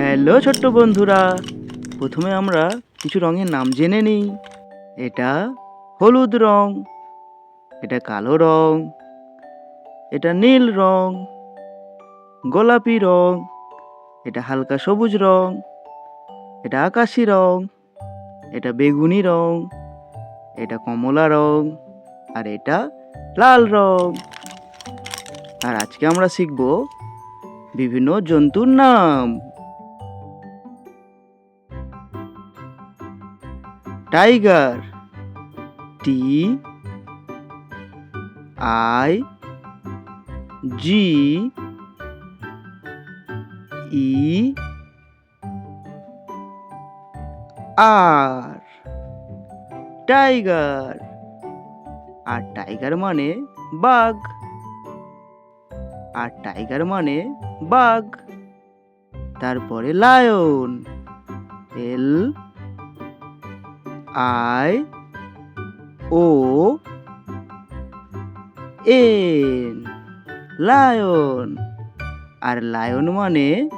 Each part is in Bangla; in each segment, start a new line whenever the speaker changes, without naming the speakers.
হ্যালো ছোট্ট বন্ধুরা, প্রথমে আমরা কিছু রঙের নাম জেনে নিই। এটা হলুদ রং, এটা কালো রং, এটা নীল রং, গোলাপি রং, এটা হালকা সবুজ রং, এটা আকাশি রং, এটা বেগুনি রং, এটা কমলা রং, আর এটা লাল রং। আর আজকে আমরা শিখব বিভিন্ন জন্তুর নাম। Tiger. T I G E R. Tiger. R tiger মানে বাঘ। আর টাইগার মানে বাঘ। তারপরে lion. L I, O, N, lion. R lion মানে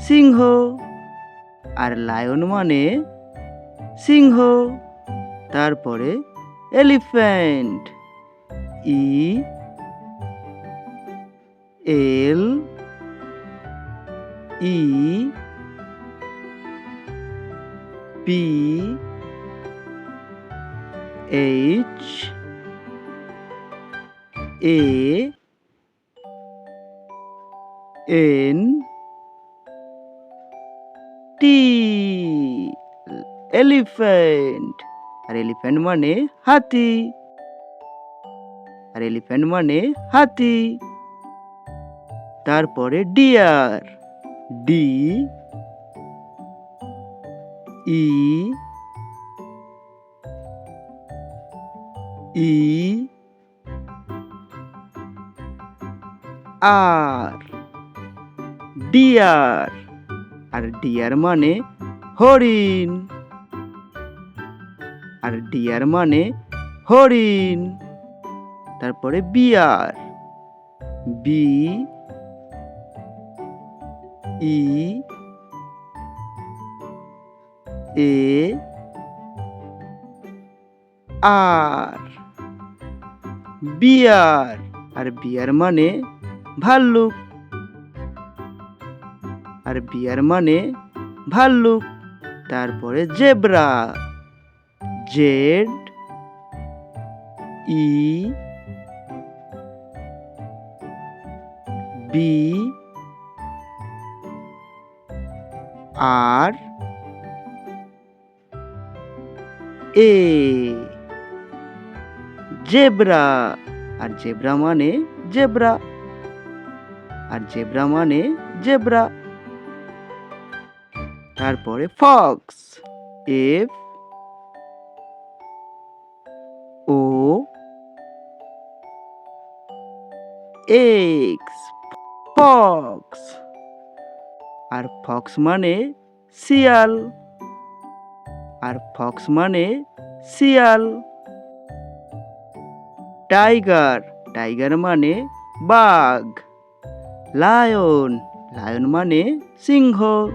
সিংহ। আর লায়ন মানে সিংহ। তারপরে elephant. E, L, E, P H A N T elephant R elephant মানে হাতি। আর এলিফ্যান্ট মানে হাতি। তারপরে deer D E E, R, deer আর ডিয়ার মানে হরিণ। আর ডিয়ার মানে হরিণ। তারপরে বিয়ার, বি, ই, এ, আর। বিয়ার। আর বিয়ার মানে ভাল্লুক। আর বিয়ার মানে ভাল্লুক। তারপরে zebra. Z E B R A. Zebra. R zebra মানে জেব্রা। আর জেব্রা মানে জেব্রা। তারপরে fox. F. O. X. Fox. আর ফক্স মানে শিয়াল। আর ফক্স মানে শিয়াল। টাইগার। টাইগার মানে বাঘ। লায়ন। লায়ন মানে সিংহ।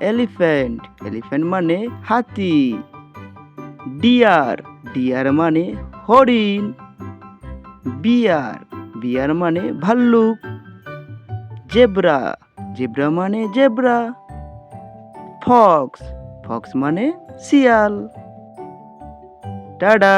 এলিফ্যান্ট। এলিফ্যান্ট মানে হাতি। ডিয়ার। ডিয়ার মানে হরিণ। বিয়ার। বিয়ার মানে ভাল্লুক। জেব্রা। জেব্রা মানে জেব্রা। ফক্স। ফক্স মানে শিয়াল। টাডা।